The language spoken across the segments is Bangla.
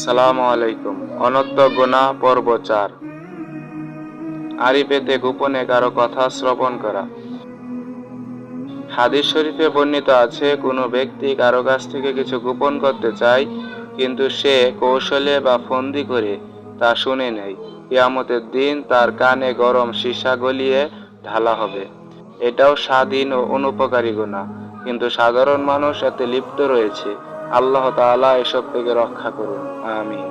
সালামু আলাইকুম অনত্য গোনা পর্ব চার আড়ি পেতে গোপনে কারও কথা শ্রবণ করা। হাদিস শরীফে বর্ণিত আছে, কোনো ব্যক্তি কারও কাছ থেকে কিছু গোপন করতে চায়, কিন্তু সে কৌশলে বা ফন্দি করে তা শুনে নেয়। কিয়ামতের দিন তার কানে গরম সীসা গলিয়ে ঢালা হবে। এটাও স্বাধীন ও অনুপকারী গুণা, কিন্তু সাধারণ মানুষ এতে লিপ্ত রয়েছে। আল্লাহ তাআলা এসব থেকে রক্ষা করুন। আমিন।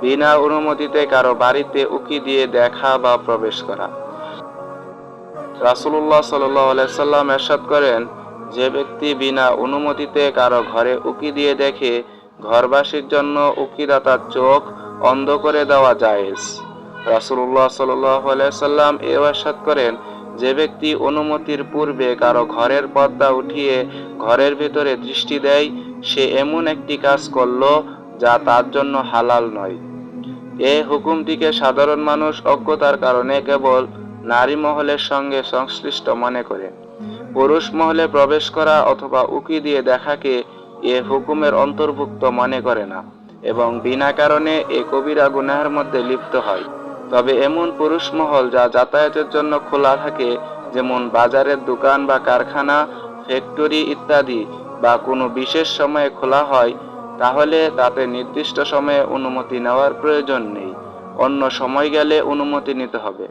বিনা অনুমতিতে কারও বাড়িতে উকি দিয়ে দেখা বা প্রবেশ করা। সাল্লাল্লাহু সাল্লাম এরশাদ করেন, যে ব্যক্তি বিনা অনুমতিতে কারও ঘরে উকি দিয়ে দেখে, ঘরবাসীর জন্য উকিদাতার চোখ অন্ধ করে দেওয়া জায়েজ। রাসুল্লাহ সাল্লাম এও এরশাদ করেন যে ব্যক্তি অনুমতির পূর্বে কারও ঘরের পর্দা উঠিয়ে ঘরের ভেতরে দৃষ্টি দেয়, সে এমন একটি কাজ করল যা তার জন্য হালাল নয়। এ হুকুমটিকে সাধারণ মানুষ অজ্ঞতার কারণে কেবল নারী মহলের সঙ্গে সংশ্লিষ্ট মনে করে। পুরুষ মহলে প্রবেশ করা অথবা উকি দিয়ে দেখাকে এ হুকুমের অন্তর্ভুক্ত মনে করে না এবং বিনা কারণে এ কবিরা গুনাহের মধ্যে লিপ্ত হয়। তবে এমন পুরুষ মহল যা যাতায়াতের জন্য খোলা থাকে, যেমন বাজারের দোকান বা কারখানা, ফ্যাক্টরি ইত্যাদি, বা কোনো বিশেষ সময়ে খোলা হয়, তাহলে তাতে নির্দিষ্ট সময়ে অনুমতি নেওয়ার প্রয়োজন নেই। অন্য সময় গেলে অনুমতি নিতে হবে।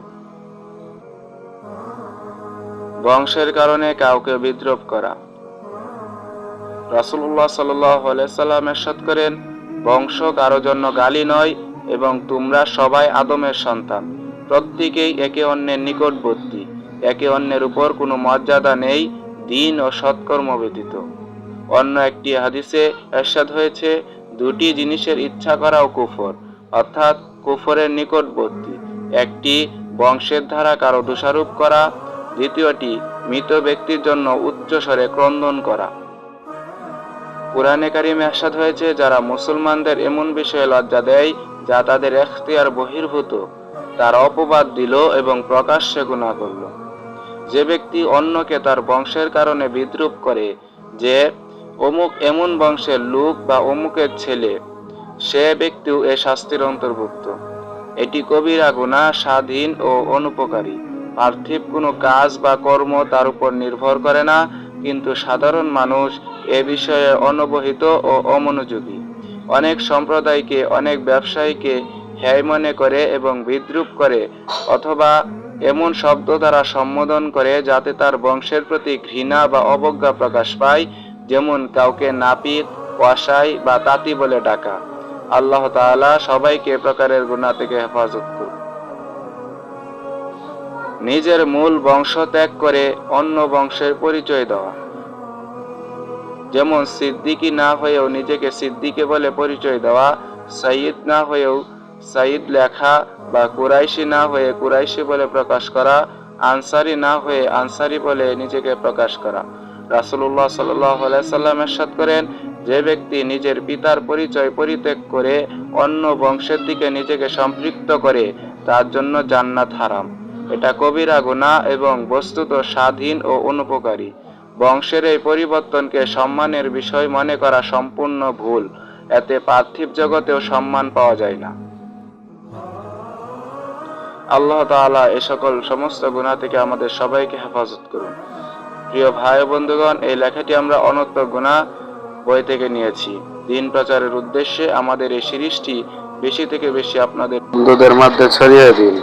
বংশের কারণে কাউকে বিদ্রোপ করা। রাসুল্লাহ আলাইহি সাল্লাম এরশাদ করেন বংশ কারও জন্য গালি নয় এবং তোমরা সবাই আদমের সন্তান। প্রত্যেকেই একে অন্যের নিকটবর্তী। একে অন্যের উপর কোনো মর্যাদা নেই, দিন ও সৎকর্ম ব্যতীত। অন্য একটি হাদিসে এরশাদ হয়েছে, দুটি জিনিসের ইচ্ছা করাও কুফর, অর্থাৎ কুফরের নিকটবর্তী। একটি, বংশের ধারা কারও দোষারোপ করা। দ্বিতীয়টি, মৃত ব্যক্তির জন্য উচ্চস্বরে ক্রন্দন করা। কোরআনে কারিমে আসাদ হয়েছে, যারা মুসলমানদের এমন বিষয়ে লজ্জা দেয় যা তাদের এখতিয়ার বহির্ভূত, তার অপবাদ দিল এবং প্রকাশ্যে গুণা করল। যে ব্যক্তি অন্যকে তার বংশের কারণে বিদ্রুপ করে, যে অমুক এমন বংশের লোক বা অমুকের ছেলে, সে ব্যক্তিও এ শাস্তির অন্তর্ভুক্ত। এটি কবিরা গুণা, স্বাধীন ও অনুপকারী। পার্থিব কোনো কাজ বা কর্ম তার উপর নির্ভর করে না, কিন্তু সাধারণ মানুষ এ বিষয়ে অনবহিত ও অমনোযোগী। অনেক সম্প্রদায়কে, অনেক ব্যবসায়ীকে হ্যায় মনে করে এবং বিদ্রুপ করে, অথবা এমন শব্দ দ্বারা সম্বোধন করে যাতে তার বংশের প্রতি ঘৃণা বা অবজ্ঞা প্রকাশ পায়, যেমন কাউকে নাপিত ওয়াসাই বা তাঁতি বলে ডাকা। আল্লাহ তাআলা সবাইকে প্রকারের গুণা থেকে হেফাজত করুন। নিজের মূল বংশ ত্যাগ করে অন্য বংশের পরিচয় দেওয়া। যেমন সিদ্দিকি না হয়েও নিজেকে সিদ্দিকে বলে পরিচয় দেওয়া সাইয়দ না হয়েও সাইদ লেখা বা কুরাইশি না হয়ে কুরাইশি বলে প্রকাশ করা, আনসারি না হয়ে আনসারি বলে নিজেকে প্রকাশ করা। রাসুল্লাহ সাল্লাম এরশাদ করেন, যে ব্যক্তি নিজের পিতার পরিচয় পরিত্যাগ করে অন্য বংশের দিকে নিজেকে সম্পৃক্ত করে, তার জন্য জান্নাত হারাম। এটা কবিরা গুণা এবং বস্তুত স্বাধীন ও অনুপকারী। বংশের এই পরিবর্তনকে সম্মানের বিষয় মনে করা সম্পূর্ণ ভুল। এতে পার্থিব জগতেও সম্মান পাওয়া যায় না। আল্লাহ তাআলা এ সকল সমস্ত গুণা থেকে আমাদের সবাইকে হেফাজত করুন। প্রিয় ভাই বন্ধুগণ, এই লেখাটি আমরা অনত্য গুণা বই থেকে নিয়েছি। দিন প্রচারের উদ্দেশ্যে আমাদের এই সিরিজটি বেশি থেকে বেশি আপনাদের বন্ধুদের মধ্যে ছড়িয়ে দিন।